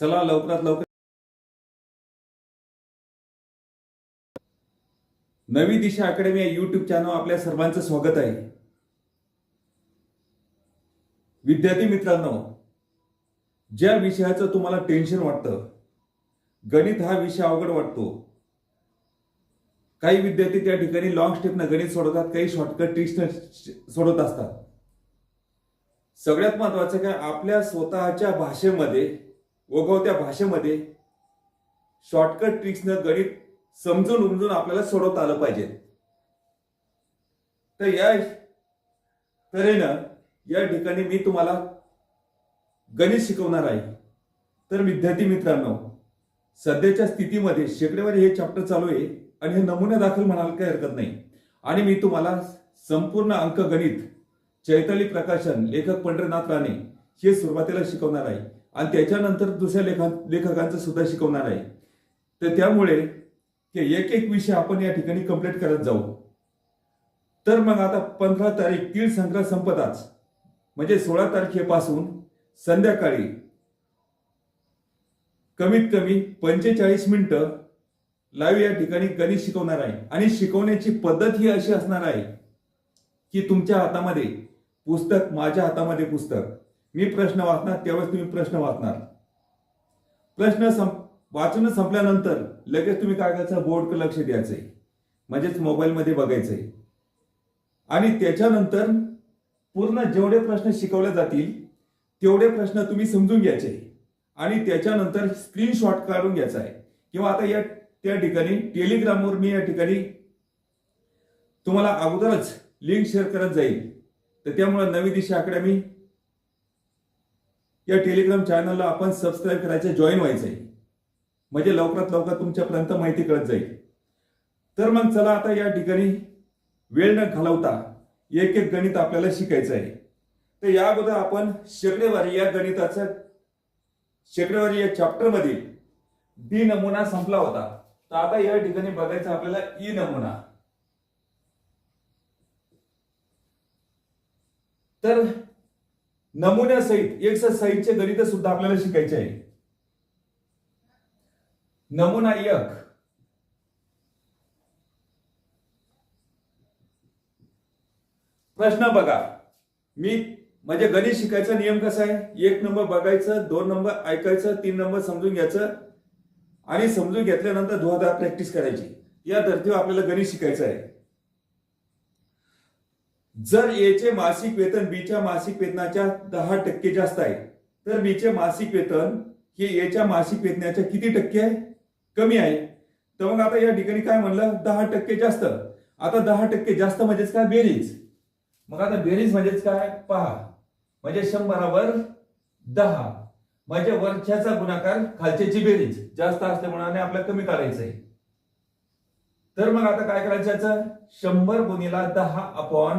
चला लवकरात लवकर. नवी दिशा अकॅडमी या युट्यूब चॅनल आपल्या सर्वांचं स्वागत आहे. विद्यार्थी मित्रांनो ज्या विषयाचं तुम्हाला टेन्शन वाटतं गणित हा विषय अवघड वाटतो. काही विद्यार्थी त्या ठिकाणी लॉंग स्टेपनं गणित सोडवतात काही शॉर्टकट ट्रिक्सनं सोडवत असतात. सगळ्यात महत्वाचं काय आपल्या स्वतःच्या भाषेमध्ये ओघवत्या भाषेमध्ये शॉर्टकट ट्रिक्सनं गणित समजून उमजून आपल्याला सोडवता आलं पाहिजे. तर या तऱ्हेनं या ठिकाणी मी तुम्हाला गणित शिकवणार आहे. तर विद्यार्थी मित्रांनो सध्याच्या स्थितीमध्ये शेकडेवारी हे चॅप्टर चालू आहे आणि हे नमुने दाखल म्हणाल काही हरकत नाही. आणि मी तुम्हाला संपूर्ण अंक गणित चैताली प्रकाशन लेखक पंढरनाथ राणे हे सुरुवातीला शिकवणार आहे. आणि त्याच्यानंतर दुसऱ्या लेखा लेखकांचं सुद्धा शिकवणार आहे. तर त्यामुळे ते एक एक विषय आपण या ठिकाणी कंप्लीट करत जाऊ. तर मग आता पंधरा तारीख तीळ संक्रांत संपताच म्हणजे सोळा तारखेपासून संध्याकाळी कमीत कमी पंचेचाळीस मिनिटं लाईव्ह या ठिकाणी गणित शिकवणार आहे. आणि शिकवण्याची पद्धत ही अशी असणार आहे की तुमच्या हातामध्ये पुस्तक माझ्या हातामध्ये पुस्तक. मी प्रश्न वाचणार त्यावेळेस तुम्ही प्रश्न वाचणार. प्रश्न संप वाचन संपल्यानंतर लगेच तुम्ही काय करायचं? बोर्डकडे लक्ष द्यायचंय. म्हणजेच मोबाईलमध्ये बघायचंय. आणि त्याच्यानंतर पूर्ण जेवढे प्रश्न शिकवले जातील तेवढे प्रश्न तुम्ही समजून घ्यायचे. आणि त्याच्यानंतर स्क्रीनशॉट काढून घ्यायचा आहे किंवा आता या त्या ठिकाणी टेलिग्रामवर मी या ठिकाणी तुम्हाला अगोदरच लिंक शेअर करत जाईल. तर त्यामुळे नवी दिशा अकॅडमी या टेलिग्राम चॅनलला आपण सबस्क्राईब करायचं जॉईन व्हायचंय. म्हणजे लवकरात लवकर तुमच्यापर्यंत माहिती कळत जाईल. तर मग चला आता या ठिकाणी वेळ न घालवता एक एक गणित आपल्याला शिकायचं आहे. तर या अगोदर आपण शेकडेवारी या गणिताचं शेकडेवारी या चॅप्टर मधील डी नमुना संपला होता. तर आता या ठिकाणी बघायचं आपल्याला ई नमुना. तर नमुन्यासहित एक सहितचे गणित सुद्धा आपल्याला शिकायचे आहे. नमुना एक. प्रश्न बघा. मी म्हणजे गणित शिकायचा नियम कसा आहे? एक नंबर बघायचं दोन नंबर ऐकायचं तीन नंबर समजून घ्यायचं आणि समजून घेतल्यानंतर धुवाधार प्रॅक्टिस करायची. या धर्तीवर आपल्याला गणित शिकायचं आहे. जर एचे मासिक वेतन बीच्या मासिक वेतनाच्या दहा टक्के जास्त आहे तर बीचे मासिक वेतन हे एच्या मासिक वेतनाच्या किती टक्के आहे? कमी आहे. तर मग आता या ठिकाणी काय म्हणलं? दहा टक्के जास्त. आता दहा टक्के जास्त म्हणजेच काय? बेरीज. मग आता बेरीज म्हणजेच काय? पहा. म्हणजे शंभरावर दहा. म्हणजे वरच्याचा गुणाकार खालच्याची बेरीज. जास्त असल्यामुळे आपल्याला कमी करायचं आहे. तर मग आता काय करायचं शंभर गुणीला दहा अपॉन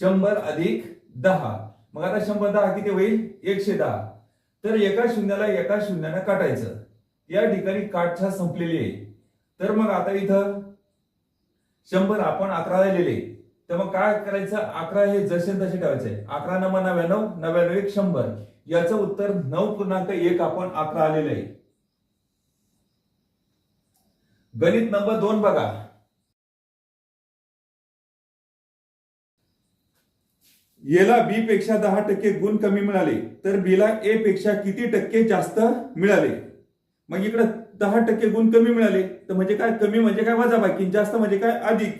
शंभर अधिक दहा. मग आता शंभर दहा किती होईल? एकशे दहा. तर एका शून्याला एका शून्यानं काटायचं. या ठिकाणी काठछा संपलेली आहे. तर मग आता इथं शंभर आपण अकरा लिहिले तर मग काय करायचं? अकरा हे जसे तसे ठेवायचे. अकरा नंबर नव्याण्णव नव्याण्णव एक शंभर. याचं उत्तर नऊ पूर्णांक एक आपण अकरा आलेलं आहे. गणित नंबर दोन बघा. एला बी पेक्षा दहा टक्के गुण कमी मिळाले तर बीला ए पेक्षा किती टक्के जास्त मिळाले? मग इकडे दहा टक्के गुण कमी मिळाले तर म्हणजे काय? कमी म्हणजे काय वजा बाकी जास्त म्हणजे काय? अधिक.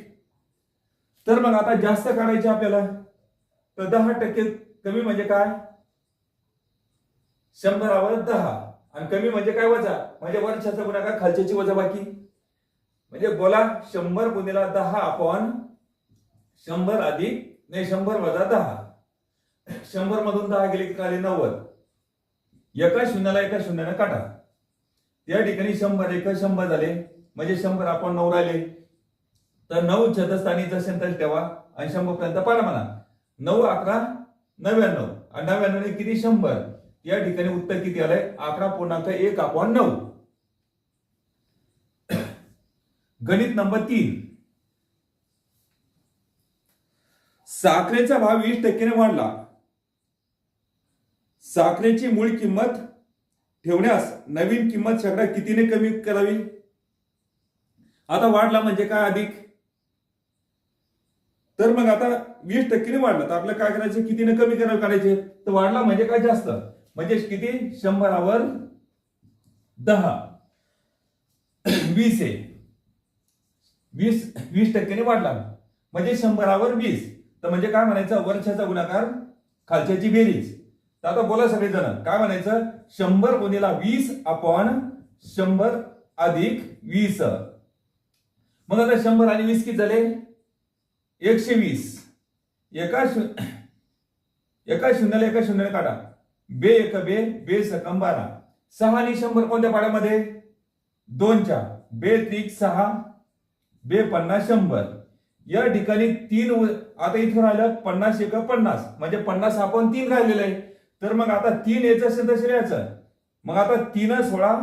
तर मग आता जास्त काढायचे आपल्याला तर दहा टक्के कमी म्हणजे काय? शंभरावर दहा. आणि कमी म्हणजे काय वजा? म्हणजे वर्षाचा गुणाकार खालच्याची वजा बाकी. म्हणजे बोला शंभर गुणीला दहा अपॉन शंभर अधिक नाही शंभर वजा दहा. शंभर मधून दहा गेले की आले नव्वद. एका शून्याला एका शून्यानं काटा या ठिकाणी शंभर एक शंभर झाले. म्हणजे शंभर आपण नऊ राहिले. तर नऊ छतस्थानी जसे तसे ठेवा आणि शंभर पर्यंत पाडा म्हणा. नऊ अकरा नव्याण्णव. आणि नव्याण्णव किती? शंभर. या ठिकाणी उत्तर किती आलंय? अकरा पूर्णांक एक आपण नऊ. गणित नंबर तीन. साखरेचा भाव वीस टक्क्याने वाढला. साखरेची मूळ किंमत ठेवण्यास नवीन किंमत सगळ्या कितीने कमी करावी? आता वाढला म्हणजे काय अधिक? तर मग आता वीस टक्केने वाढला. तर आपल्याला काय करायचं? कितीने कमी करावे करायचे तर वाढला म्हणजे काय जास्त? म्हणजे किती? शंभरावर दहा. वीस आहे. वीस वीस टक्क्याने वाढला. म्हणजे शंभरावर वीस. तर म्हणजे काय म्हणायचं? वर्षाचा गुणाकार खालच्याची बेरीज. तर आता बोला सगळेजण. काय म्हणायचं? शंभर गुणीला वीस अपॉन शंभर अधिक वीस. मग आता शंभर आणि वीस किती झाले? एकशे वीस. एका शू एका शून्याला एका शून्याला काढा. बे एक बे बे सकम बारा. सहा आणि शंभर कोणत्या पाड्यामध्ये? दोनच्या. बे त्रिक सहा. बे पन्नास शंभर. या ठिकाणी तीन व- आता इथं राहिलं पन्नास एक पन्नास. म्हणजे पन्नास आपण तीन राहिलेलं आहे. तर मग आता तीन यायचं असेल तर यायचं. मग आता तीन सोळा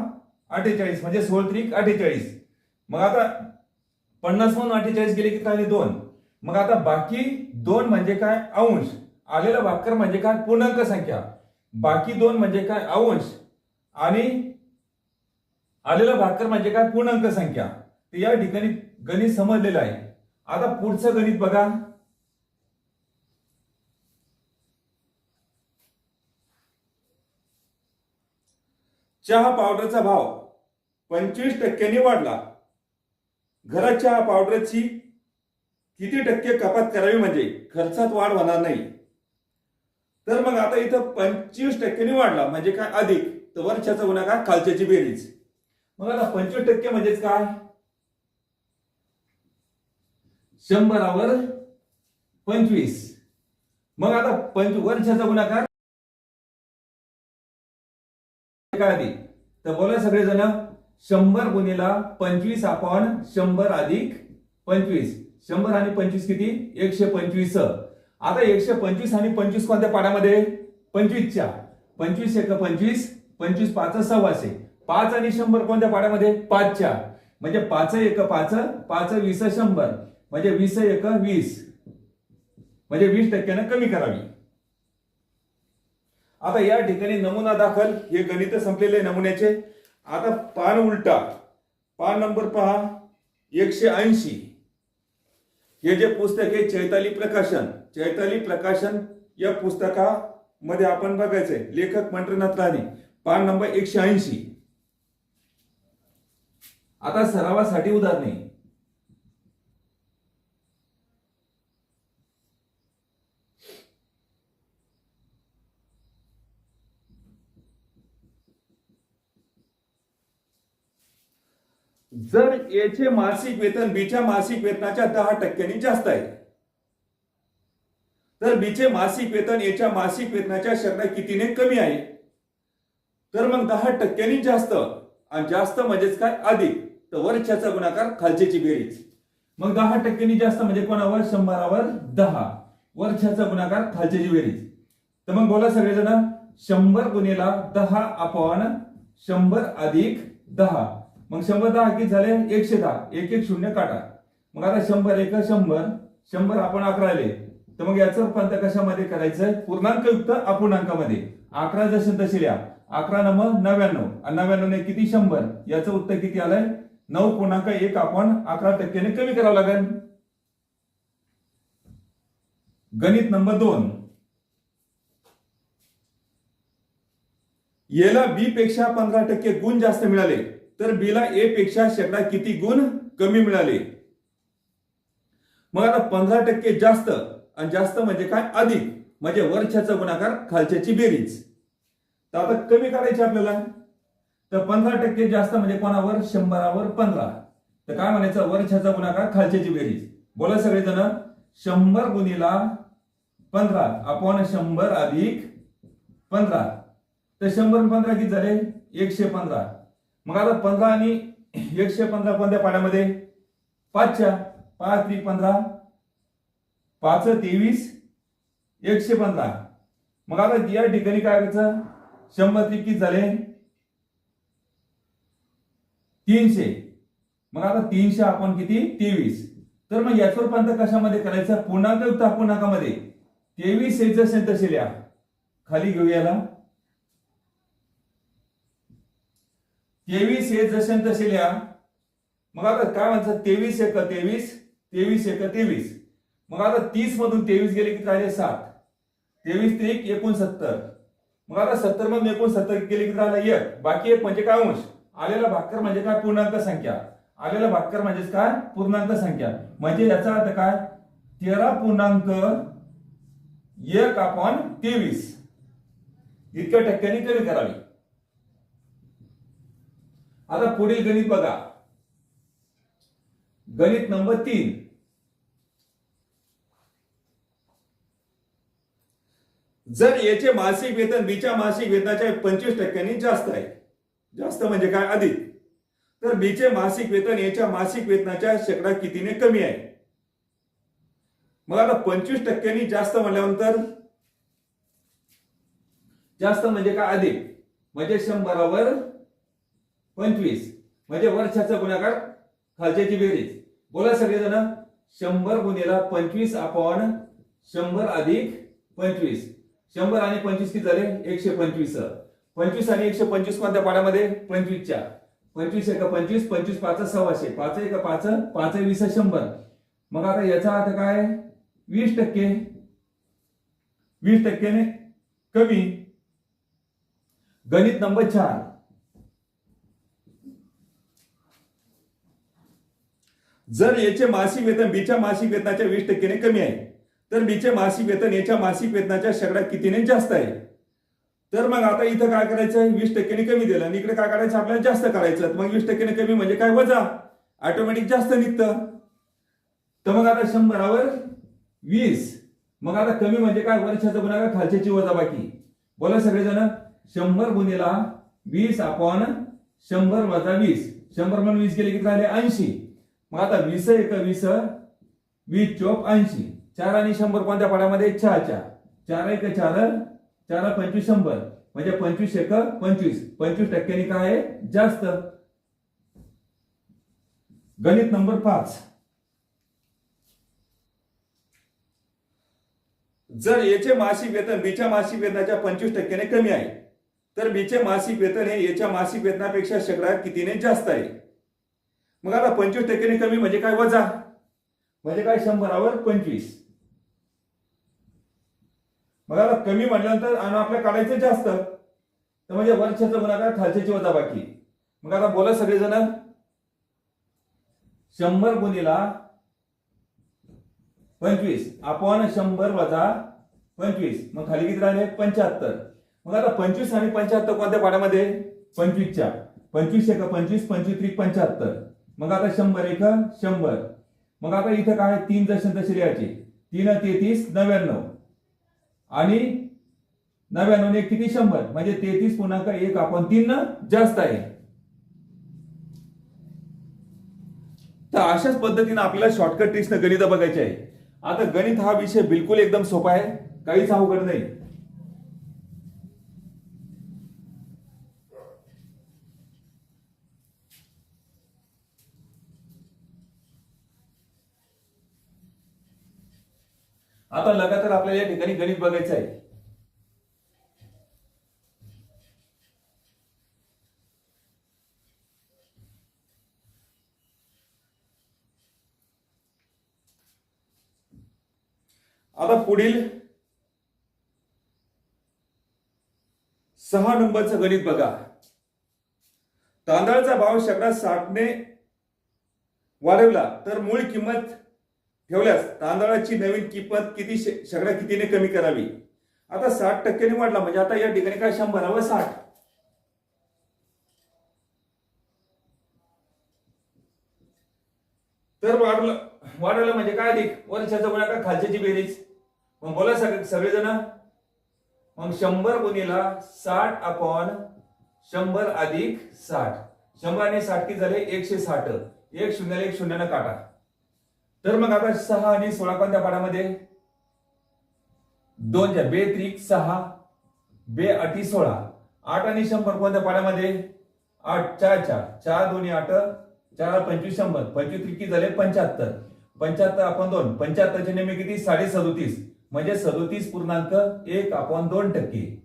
अठ्ठेचाळीस म्हणजे सोळ त्रिक अठ्ठेचाळीस. मग आता पन्नास म्हणून अठ्ठेचाळीस गेले की राहिले दोन. मग आता बाकी दोन म्हणजे काय? अंश. आलेला भाकर म्हणजे काय? पूर्णांक संख्या. बाकी दोन म्हणजे काय? अंश. आणि आलेला भाकर म्हणजे काय? पूर्णांक संख्या. या ठिकाणी गणित समजलेलं आहे. आता पुढचं गणित बघा. चहा पावडरचा भाव पंचवीस टक्क्यांनी वाढला. घरात चहा पावडरची किती टक्के कपात करावी म्हणजे? खर्चात वाढ होणार नाही. तर मग आता इथं पंचवीस टक्क्यांनी वाढला म्हणजे काय अधिक? तर वर्षाचा गुणाकार खालच्याची बेरीज. मग आता पंचवीस टक्के म्हणजेच काय? शंभरावर पंचवीस. मग आता पंच वर्षाचा गुणाकार. काय तर बोला सगळेजण शंभर गुणीला पंचवीस आपण शंभर अधिक पंचवीस. शंभर आणि पंचवीस किती? एकशे पंचवीस. आता एकशे पंचवीस आणि पंचवीस कोणत्या पाड्यामध्ये पंचवीसच्या. पंचवीस एक पंचवीस पंचवीस पाच सव्वाशे. पाच आणि शंभर कोणत्या पाड्यामध्ये पाचच्या. म्हणजे पाच एक पाच पाच वीस शंभर. म्हणजे वीस एक वीस. म्हणजे वीस टक्क्यानं कमी करावी. आता या ठिकाणी नमुना दाखल. हे गणित संपलेले नमुन्याचे. आता पान उलटा. पान नंबर पहा. एकशे ऐंशी. हे जे पुस्तक आहे चैताली प्रकाशन. चैताली प्रकाशन या पुस्तकामध्ये आपण बघायचंय. लेखक मंत्रनाथ राणे. पान नंबर एकशे ऐंशी. आता सरावासाठी उदाहरणे. जर याचे मासिक वेतन बीच्या मासिक वेतनाच्या दहा टक्क्यांनी जास्त आहे. तर बीचे मासिक वेतन याच्या मासिक वेतनाच्या शेकडा कितीने कमी आहे? तर मग दहा टक्क्यांनी जास्त. आणि जास्त म्हणजेच काय? अधिक. तर वरच्याचा गुणाकार खालचेची बेरीज. मग दहा टक्क्यांनी जास्त म्हणजे कोणावर? शंभरावर दहा. वरच्याचा गुणाकार खालचेची बेरीज. तर मग बोला सगळेजण शंभर गुन्हेला दहा अपवान शंभर अधिक दहा. मग शंभर दहा किती झाले? एकशे दहा. एक एक शून्य काटा मग आता शंभर एक शंभर. शंभर आपण अकरा आले तर मग याचं रूपांतर कशामध्ये करायचं? पूर्णांक युक्त अपूर्णांकामध्ये. अकरा जसे तसे लिहा. अकरा नंबर नव्याण्णव. आणि नव्याण्णव ने किती? शंभर. याचं उत्तर किती आलंय? नऊ पूर्णांक एक आपण अकरा टक्क्याने कमी करावं लागेल. गणित नंबर दोन. याला बी पेक्षा पंधरा टक्के गुण जास्त मिळाले. तर बीला ए पेक्षा शेकडा किती गुण कमी मिळाले? मग आता पंधरा टक्के जास्त आणि जास्त म्हणजे काय? अधिक. म्हणजे वरच्याचा गुणाकार खालच्याची बेरीज. तर आता कमी करायची आपल्याला. तर पंधरा टक्के जास्त म्हणजे कोणावर? शंभरावर पंधरा. तर काय म्हणायचं? वरच्याचा गुणाकार खालच्याची बेरीज. बोला सगळेजण. शंभर गुणीला पंधरा. आपण शंभर अधिक पंधरा. तर शंभर पंधरा किती झाले? एकशे पंधरा. मग आता पंधरा आणि एकशे पंधरा कोणत्या पाण्यामध्ये? पाचच्या. पाच त्री पंधरा. पाच तेवीस. एकशे पंधरा. मग आता या ठिकाणी काय करायचं? शंभर त्री किती झाले. तीनशे. मग आता तीनशे आपण किती? तेवीस. तर मग याच्यावर पंत कशामध्ये करायचं? पूर्णांक युक्त अपूर्णांकामध्ये तेवीस यायचं असेल खाली घेऊ याला तेवीस हे जसे तसे लिहा. मग आता काय म्हणतात? तेवीस एक तेवीस तेवीस एक तेवीस. मग आता तीस मधून तेवीस गेले की राहिले सात. तेवीस ते एक एकोणसत्तर. मग आता सत्तर मधून एकोणसत्तर गेले की राहिला एक. बाकी एक म्हणजे काय अंश? आलेला भाकर म्हणजे काय? पूर्णांक संख्या. आलेला भाकर म्हणजेच काय? पूर्णांक संख्या. म्हणजे याचा अर्थ काय? तेरा पूर्णांक एक आपण तेवीस. इतक्या टक्क्यांनी कमी करावी. आता पुढील गणित बघा. गणित नंबर तीन. जर याचे मासिक वेतन बीच्या मासिक वेतनाच्या पंचवीस टक्क्यांनी जास्त आहे. जास्त म्हणजे काय? अधिक. तर बीचे मासिक वेतन याच्या मासिक वेतनाच्या शेकडा कितीने कमी आहे? मग आता पंचवीस टक्क्यांनी जास्त म्हणल्यानंतर जास्त म्हणजे काय? अधिक. म्हणजे शंभरावर पंचवीस. म्हणजे वर्षाचा गुणाकार खालच्याची बेरीज. बोला सगळेजण. शंभर गुन्हेला पंचवीस अपॉन शंभर अधिक पंचवीस. शंभर आणि पंचवीस किती झाले? एकशे पंचवीस. पंचवीस आणि एकशे पंचवीस कोणत्या पाण्यामध्ये पंचवीसच्या. पंचवीस एका पंचवीस पंचवीस पाच सव्वाशे. पाच एका पाच पाच वीस शंभर. मग आता याचा अर्थ काय? वीस टक्के. वीस टक्क्याने कमी. गणित नंबर चार. जर याचे मासिक वेतन बीच्या मासिक वेतनाच्या वीस टक्क्याने कमी आहे तर बीचे मासिक वेतन याच्या मासिक वेतनाच्या शेकडा कितीने जास्त आहे? तर मग आता इथं काय करायचं? आहे वीस टक्क्याने कमी दिलं. आणि इकडे काय करायचं? आपल्याला जास्त करायचं. मग वीस टक्क्याने कमी म्हणजे काय? वजा. ऑटोमॅटिक जास्त निघतं. तर मग आता शंभरावर वीस. मग आता कमी म्हणजे काय? वर्षाचं गुन्हा खालच्याची वजा बाकी. बोला सगळेजण. शंभर गुन्हेला वीस आपण शंभर वजा वीस. शंभर म्हणून वीस गेले किती झाले ऐंशी. मग आता वीस एक वीस वीस चोप ऐंशी. चार आणि शंभर कोणत्या पाड्यामध्ये? चार चार. चार एक चार चार पंचवीस शंभर. म्हणजे पंचवीस एक पंचवीस. पंचवीस टक्क्यांनी काय आहे? जास्त. गणित नंबर पाच. जर याचे मासिक वेतन बीच्या मासिक वेतनाच्या पंचवीस टक्क्याने कमी आहे तर बीचे मासिक वेतन हे याच्या मासिक वेतनापेक्षा शेकडा कितीने जास्त आहे? मग आता पंचवीस टक्क्याने कमी म्हणजे काय वजा? म्हणजे काय शंभरावर पंचवीस. मग आता कमी म्हटल्यानंतर आणि आपल्या काढायचं जास्त. तर म्हणजे वर्षाचा गुणाकार खालच्याची वजा बाकी. मग आता बोला सगळेजण. शंभर गुणीला पंचवीस. आपण शंभर वजा पंचवीस. मग खाली किती राहिले? पंच्याहत्तर. मग आता पंचवीस आणि पंच्याहत्तर कोणत्या पाण्यामध्ये पंचवीसच्या. पंचवीस एक पंचवीस पंचवीस त्रिक पंच्याहत्तर. मग आता शंभर एक शंभर. मग आता इथं काय? तीन जसे तसे लिहायचे. तीन तेहतीस नव्याण्णव. आणि नव्याण्णव एक किती? शंभर. म्हणजे तेहतीस पूर्णांक एक आपण तीन जास्त आहे. तर अशाच पद्धतीने आपल्याला शॉर्टकट ट्रिक्सनं गणित बघायचे आहे. आता गणित हा विषय बिलकुल एकदम सोपा आहे. काहीच अवघड नाही. आता लगातार आपल्याला या ठिकाणी गणित बघायचं आहे. आता पुढील सहा नंबरचं गणित बघा. तांदळाचा भाव शेकडा साठने वाढवला तर मूळ किंमत ठेवल्यास तांदळाची नवीन किंमत किती सगळ्या कितीने कमी करावी? आता साठ टक्क्याने वाढला म्हणजे आता या ठिकाणी काय शंभरावर साठ. तर वाढलं वाढवलं म्हणजे काय अधिक? वर्षाचा गुणाकार खालच्याची बेरीज? मग बोला सगळे सगळेजण. मग शंभर गुणीला साठ अपॉन शंभर अधिक साठ. शंभर आणि साठ किती झाले? एकशे साठ. एक शून्याला एक शून्यानं काटा. तर मग आता सहा आणि सोळा कोणत्या पाठामध्ये दोनच्या बे त्रिक सहा बे अटी सोळा. आठ आणि शंभर कोणत्या पाण्यामध्ये आठ चार चार. चार दोन्ही आठ चार पंचवीस शंभर. पंचवीस त्रिकी झाले पंच्याहत्तर. पंच्याहत्तर आपण दोन. पंच्याहत्तरचे नेहमी किती? साडे सदोतीस. म्हणजे सदोतीस पूर्णांक एक आपण दोन टक्के.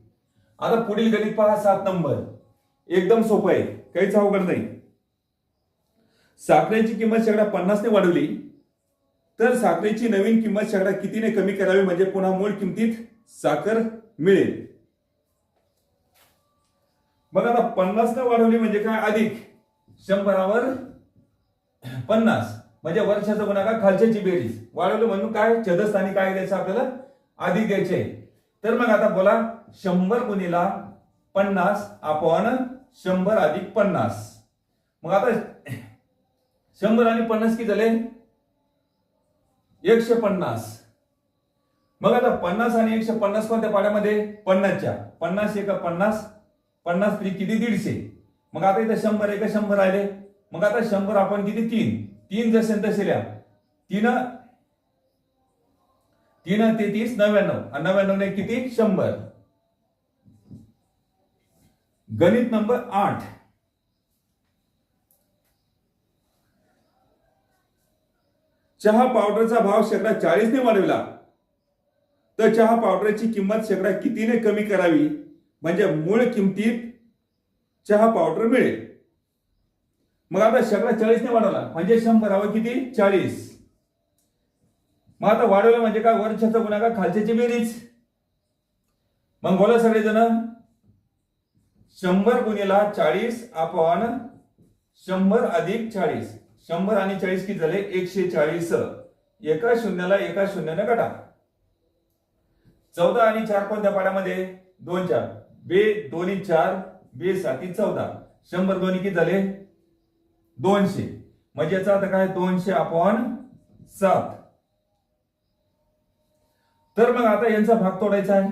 आता पुढील गणित पहा सात नंबर. एकदम सोपं आहे. काहीच अवघड नाही. साखरेची किंमत शेकडा पन्नासने वाढवली. तर साखरेची नवीन किंमत शहरात कितीने कमी करावी म्हणजे पुन्हा मूळ किमतीत साखर मिळेल? मग आता पन्नास न वाढवली म्हणजे काय? अधिक. शंभरावर पन्नास. म्हणजे वर्षाचा गुणाकार खालच्याची बेरीज. वाढवलं म्हणून काय? चदस्थानी काय द्यायचं आपल्याला? अधिक द्यायचे. आहे. तर मग आता बोला शंभर गुणीला पन्नास आपण शंभर अधिक पन्नास. मग आता शंभर आणि पन्नास किती झाले? एकशे पन्नास. मग आता पन्नास आणि एकशे पन्नास कोणत्या पाड्यामध्ये? पन्नासच्या. पन्नास एका पन्नास. पन्नास त्रिक किती? दीडशे. मग आता इथं शंभर एका शंभर आले मग आता शंभर आपण किती? तीन. तीन जसे तसे लिहा. तीन तीन तेहतीस नव्याण्णव. आणि नव्याण्णव ने किती? शंभर. गणित नंबर आठ. चहा पावडरचा भाव शेकडा चाळीसने वाढविला. तर चहा पावडरची किंमत शेकडा कितीने कमी करावी? म्हणजे मूळ किमतीत चहा पावडर मिळेल. मग आता शेकडा चाळीसने वाढवला. म्हणजे शंभरावर किती? चाळीस. मग आता वाढवलं म्हणजे काय? वरच्याचा गुन्हा खालच्याची बेरीज. मग बोला सगळेजण. शंभर गुन्हेला चाळीस आपण शंभर अधिक चाळीस. शंभर आणि चाळीस किती झाले? एकशे चाळीस. एका शून्याला एका शून्याने काटा चौदा आणि चार कोणत्या पाड्यामध्ये? दोन चार. बे दोन्ही चार. बे साती चौदा. शंभर दोन्ही किती झाले? दोनशे. म्हणजे याचा अर्थ काय? दोनशे आपण सात. तर मग आता यांचा भाग तोडायचा आहे.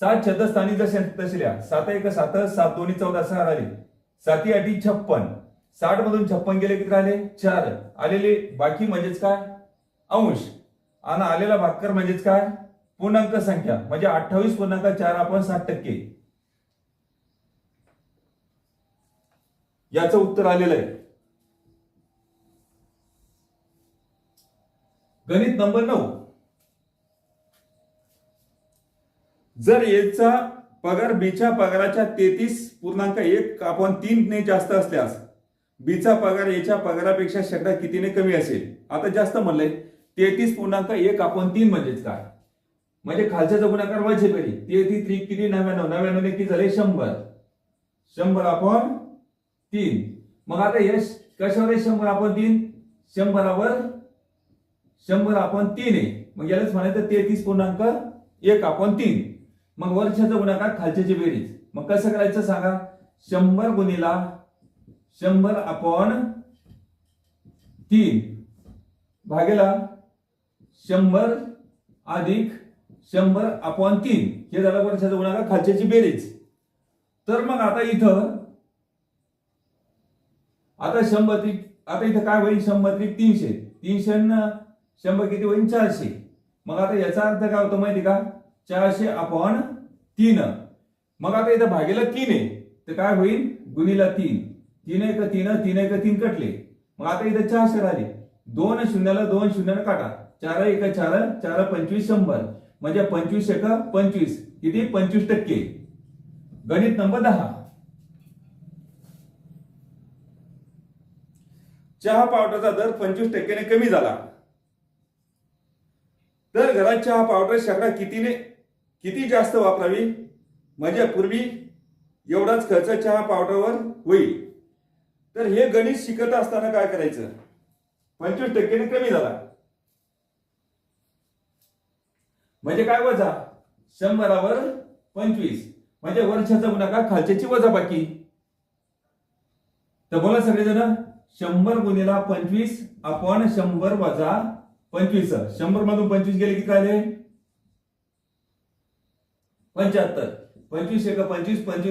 सात छदस्थानी जसे तसे लिहा सात एक सात सात दोन्ही चौदा सहा राहिले साती आठी छप्पन. साठ मधून छप्पन गेले किती राहिले? चार. आलेले बाकी म्हणजेच काय? अंश. आणि आलेला भाकर म्हणजेच काय? पूर्णांक संख्या. म्हणजे अठ्ठावीस पूर्णांक चार आपण साठ टक्के. याचं उत्तर आलेलं आहे. गणित नंबर नऊ. जर एचा पगार बीच्या पगाराच्या तेहतीस पूर्णांक एक आपण तीन ने जास्त असल्यास बीचा पगार याच्या पगारापेक्षा शेकडा कितीने कमी असेल? आता जास्त म्हणलंय. तेहतीस पूर्णांक एक आपण तीन म्हणजेच काय? म्हणजे खालच्याचा गुणाकार वरचे पेरी तेहतीस त्रिक किती? नव्याण्णव. नव्याण्णव किती झाले? शंभर. शंभर आपण तीन. मग आता यश कशावर आहे शंभर आपण तीन? शंभरावर शंभर आपण तीन आहे. मग यालाच म्हणायचं तेहतीस पूर्णांक एक आपण तीन. मग वर्षाचा गुणाकार खालच्याची बेरीज. मग कसं करायचं सांगा? शंभर गुणीला शंभर अपॉन तीन. भागेला शंभर अधिक शंभर अपॉन तीन. हे झालं वर्षाचा गुणाकार खालच्याची बेरीज. तर मग आता इथं आता शंभर त्रिक आता इथं काय होईल? शंभर त्रिक तीनशे. तीनशे न शंभर किती होईल? चारशे. मग आता याचा अर्थ काय होतो माहिती का? चारशे अपॉन तीन. मग आता इथं भागेला तीन आहे. तर काय होईल? गुणीला तीन. तीन एक तीन तीन एक तीन कटले. मग आता इथं शहर आले. दोन शून्याला दोन शून्याला काटा. चार एक चार चार पंचवीस शंभर. म्हणजे पंचवीस एक पंचवीस. किती? पंचवीस टक्के. गणित नंबर दहा. चहा पावडरचा दर पंचवीस टक्क्याने कमी झाला. तर घरात चहा पावडर शेकडा कितीने किती जास्त वापरावी? म्हणजे पूर्वी एवढाच खर्च चहा पावडरवर होईल. तर हे गणित शिकत असताना काय करायचं? पंचवीस टक्क्याने कमी झाला. म्हणजे काय वजा? शंभरावर पंचवीस. म्हणजे वर्षाचा गुणाकार खालच्याची वजा बाकी? तर बोला सगळेजण शंभर गुणीला पंचवीस आपण शंभर वजा पंचवीस. शंभर मधून पंचवीस गेले की राहिले पंच्याहत्तर. पंचवीस एक पंचवीस पंचवीस